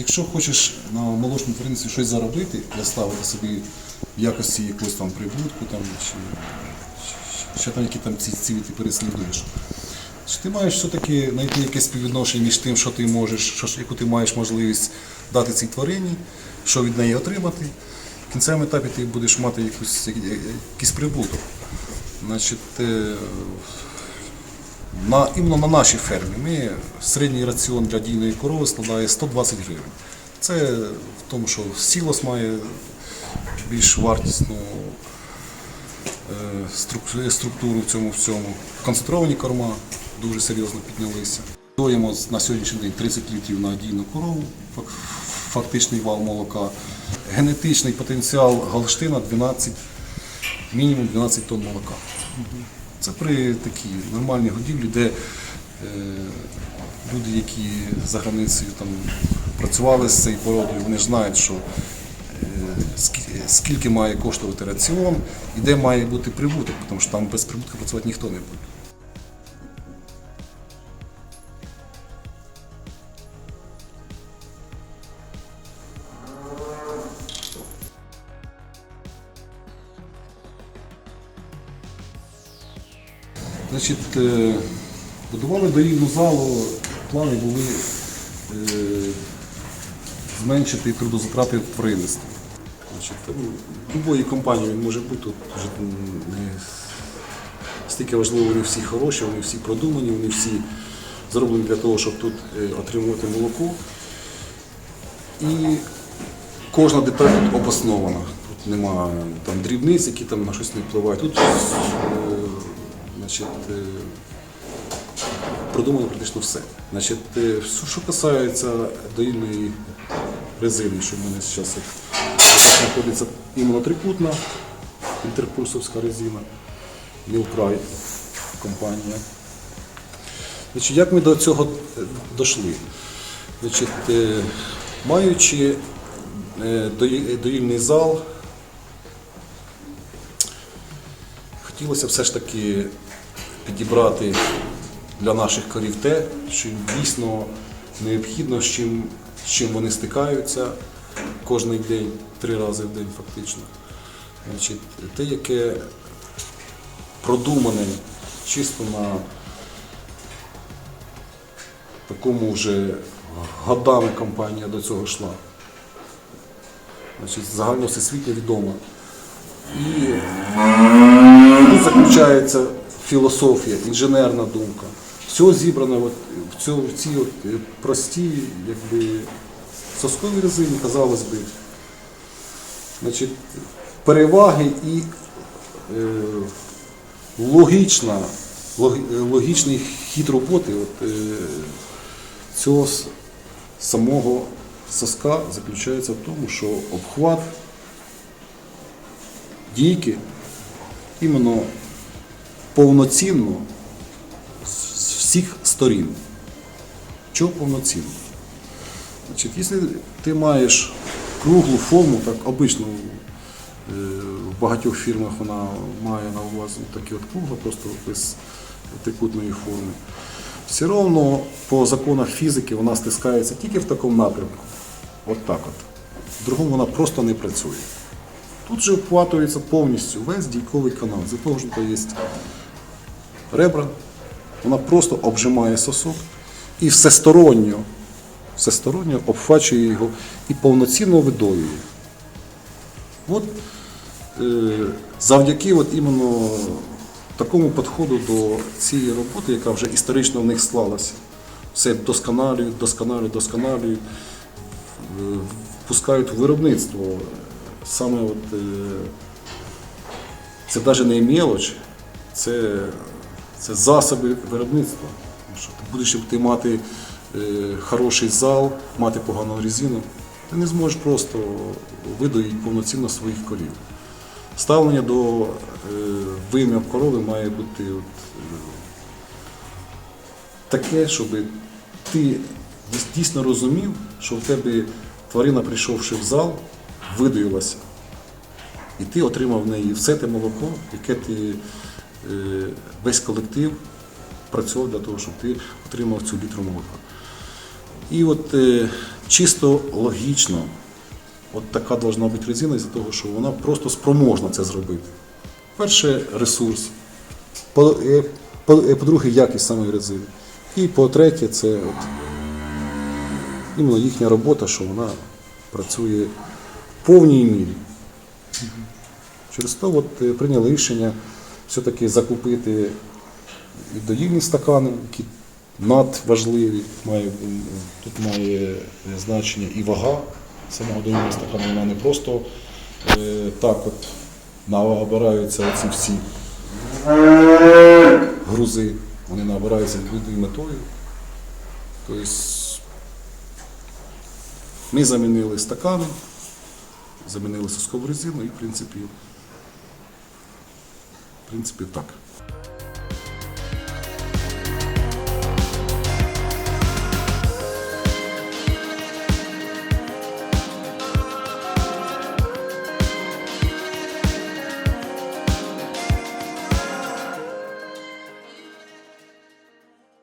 якщо хочеш на молочному тваринництві щось заробити, ставити собі в якості якогось там прибутку там, чи, чи там які там ці цілі ти переслідуєш. Ти маєш все-таки знайти якесь співвідношення між тим, що ти можеш, що, яку ти маєш можливість дати цій тварині, що від неї отримати. В кінцевому етапі ти будеш мати якусь, якийсь прибуток. Значить, е, на, іменно на нашій фермі ми середній раціон для дійної корови складає 120 гривень. Це в тому, що сілос має більш вартісну е, структуру в цьому всьому. Концентровані корма дуже серйозно піднялися. Доїмо на сьогоднішній день 30 літрів на дійну корову, фактичний вал молока. Генетичний потенціал Галштина 12, мінімум 12 тонн молока. Це при такій нормальній годівлі, де е, люди, які за границею там працювали з цією породою, вони знають, що е, скільки має коштувати раціон і де має бути прибуток, тому що там без прибутку працювати ніхто не буде. Значить, е, будували доїльну залу, плани були е, зменшити трудозатрати в тваринництві. Там, любої компанії він може бути тут вже не стільки важливо, вони всі хороші, вони всі продумані, вони всі зроблені для того, щоб тут е, отримувати молоко. І кожна деталь тут обоснована. Тут нема там дрібниць, які там на щось не впливають. Тут е, значить, е, продумано практично все. Значить, е, що касається доїльної резини, що в мене зараз знаходиться іменно трикутна, інтерпульсовська резина, Мілкрай компанія. Значить, як ми до цього е, дійшли? Значить, маючи доїльний зал, хотілося все ж таки підібрати для наших корів те, що дійсно необхідно, з чим, з чим вони стикаються кожен день, три рази в день фактично. Значить, те, яке продумане чисто на такому вже годами компанія до цього йшла. Значить, загально всесвітньо відома. І тут заключається філософія, інженерна думка. Все зібрано от в, цьому, в цій от е, простій, якби, сосковій резині, казалось би. Значить, переваги і е, логічна, лог- е, логічний хід роботи от, е, цього самого соска заключається в тому, що обхват дійки іменно повноцінно з всіх сторін. Чого повноцінно? Значить, якщо ти маєш круглу форму, так обично е, в багатьох фірмах вона має на увазі такі от кругла, просто без трикутної форми. Все одно по законах фізики вона стискається тільки в такому напрямку. От так от. В другому вона просто не працює. Тут же обхватується повністю весь дійковий канал. За того що є ребра, вона просто обжимає сосок і всесторонньо, всесторонньо обхвачує його і повноцінно видоює. От е, завдяки от іменно такому підходу до цієї роботи, яка вже історично в них склалася, все досконалюють, досконалюють, досконалюють, е, впускають в виробництво. Саме от, е, це навіть не мелоч, це, це засоби виробництва. Що ти будеш ти мати е, хороший зал, мати погану резину, ти не зможеш просто видоїти повноцінно своїх корів. Ставлення до е, вим'я корови має бути от, е, таке, щоб ти дійсно розумів, що в тебе тварина, прийшовши в зал, видоїлася. І ти отримав в неї все те молоко, яке ти весь колектив працював для того, щоб ти отримав цю літру молока. І от е, чисто логічно, от така повинна бути резина із-за того, що вона просто спроможна це зробити. Перше ресурс, е, по- е, по-друге, якість самої резини. І по-третє, це от, іменно їхня робота, що вона працює в повній мірі. Через то от, е, прийняли рішення все-таки закупити доїльні стакани, які надважливі. Має, тут має значення і вага самого доїльного стакану. Вона не просто е, так от набираються оці всі грузи, вони набираються відповідною метою. Тобто ми замінили стакани, замінили соскову резину і в принципі, принципі так.